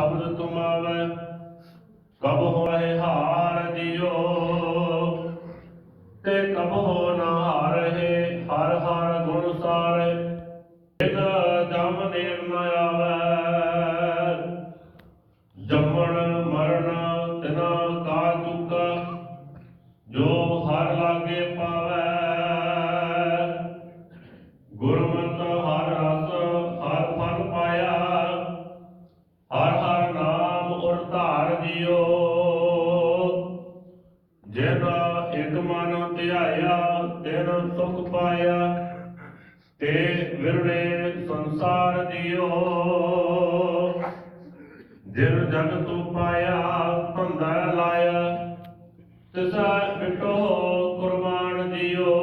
ਸ਼ਬਦ ਤੁਮਾਵੈ ਕਬ ਹੋਏ ਹਾਰ ਦਿਓ। ਤੇ ਕਬ ਹੋ ਨਾ ਹਾਰੇ, ਹਰ ਹਰ ਗੁਣ ਸਾਰੇ, ਬਿਨ ਜਮ ਨੇੜ ਜਿਨ ਇਕ ਮਨ ਧਿਆਇਆ, ਤਿਨ ਸੁਖ ਪਾਇਆ, ਤੇ ਵਿਰਲੇ ਸੰਸਾਰ ਦਿਓ। ਜਿਨ ਜਗ ਤੂੰ ਪਾਇਆ, ਧੰਦਾ ਲਾਇਆ, ਤਿਸਾ ਬਿਟੋ ਕੁਰਬਾਨ ਦਿਓ।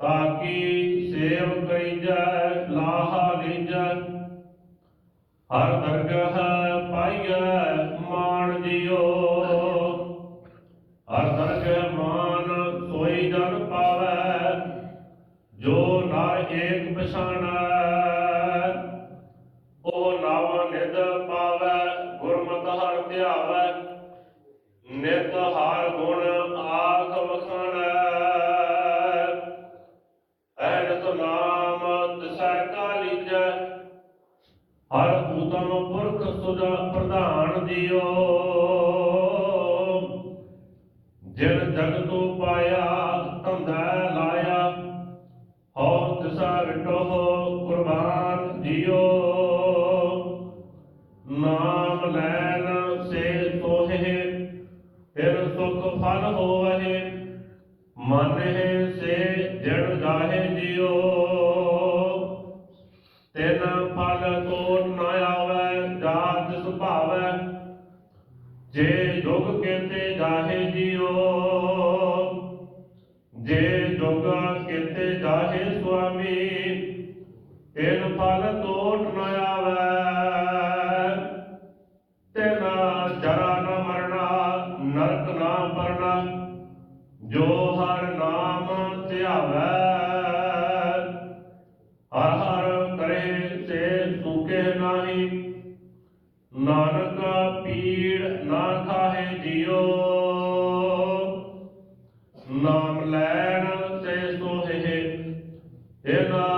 ਤਾਕੀ ਸੇਵ ਕਰੀ ਜੈ ਲਾਹਾ ਲੀਜੈ, ਹਰ ਦਰਗਹ ਪਾਵੈ, ਜੋ ਨਰ ਏਕ ਪਛਾਣੈ ਉਹ ਨਵ ਨਿਧ ਪਾਵੈ, ਗੁਰਮਤਿ ਹਰ ਧਿਆਵੈ ਨਿਤ ਹਰ ਗੁਣ ਆਖ ਵਖਾਣੈ ਐਨਤ ਨਾਮ ਤਿਸੈ ਕਾਲੀਜੈ ਹਰ ਉਤਮ ਪੁਰਖ ਸੁਦਾ ਪ੍ਰਧਾਨ ਦਿਓ। ਸੇ ਜੜ ਜਾਹੇ ਜਿਉ ਤਿਨ ਫਲ ਤੋਟ ਨ ਆਵੈ, ਜਾਤ ਸੁਭਾਵੈ। ਜੇ ਜੁਗ ਕੇਤੇ ਜਾਹੇ ਜਿਉ ਜੇ ਜੁਗ ਕੇਤੇ ਜਾਹੇ ਸੁਆਮੀ, ਤਿਨ ਫਲ ਤੋਟ ਨ ਕਰੇ ਸੇ ਸੁਖੇ ਨਾਹੀ। ਨਾਨਕ ਪੀੜ ਨਾ ਖਾਹੇ ਜਿਉ। ਨਾਮ ਲੈਣ ਸੇ ਸੋਹੇ। ਇਹਨਾ ਸੁਖ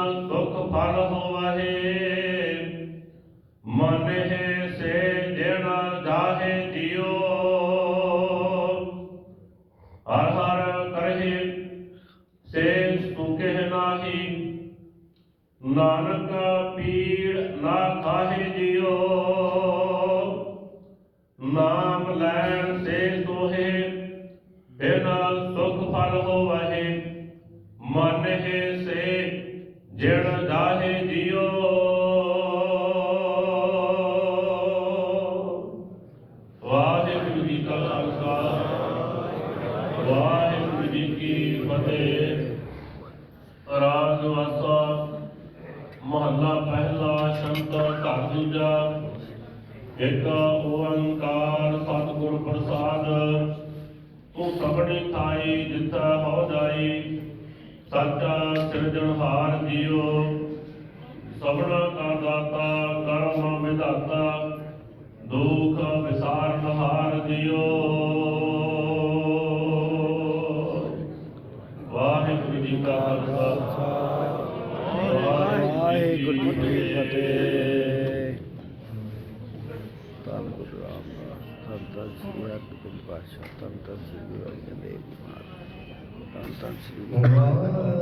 ਨਾਮ ਲੈਣ ਸੇ ਸੋਹੇ ਬਿਨ ਸੁਖ ਫਲ ਹੋਵਹਿ। ਮਨ ਹੈ ਸੇ ਜਿਣ ਜਾਹੇ ਜਿਉ। ਵਾਹਿਗੁਰੂ ਜੀ ਕਾ ਖਾਲਸਾ, ਵਾਹਿਗੁਰੂ ਜੀ ਕੀ ਫਤਿਹ। ਰਾਜ ਵਾਸਾ, ਮਹੱਲਾ ਪਹਿਲਾ ਸ਼ਬਦ ਘਰ ਦੂਜਾ ਇੱਕ ਤੂੰ ਸਭਨੀ ਥਾਈ ਜਿੱਥਾ ਹੋ ਜਾਈ ਸੱਚਾ ਸਿਰਜਣਹਾਰ ਜੀਓ ਸਭਨਾ ਕਾ ਦਾਤਾ, ਕਰਮ ਵਿਧਾਤਾ, ਦੁਖ ਵਿਸਾਰਨਹਾਰ ਜੀਓ ਵਾਹਿਗੁਰੂ ਜੀ ਕਾ ਖਾਲਸਾ। ਵਾਹਿਗੁਰੂ ਜੀ ਕੀ ਫਤਿਹ ਧੰਨ ਗੁਰੂ ਰਾਮਦਾਸ ਧੰਨ ਧੰਨ ਸ੍ਰੀ ਅਰਜਨ ਪਾਤਸ਼ਾਹ ਧੰਨ ਧੰਨ ਸ੍ਰੀ ਗੁਰੂ ਅਰਜਨ ਦੇਵ ਜੀ ਮਹਾਰਾਜ ਧੰਨ ਧੰਨ ਸ੍ਰੀ ਗੁਰੂ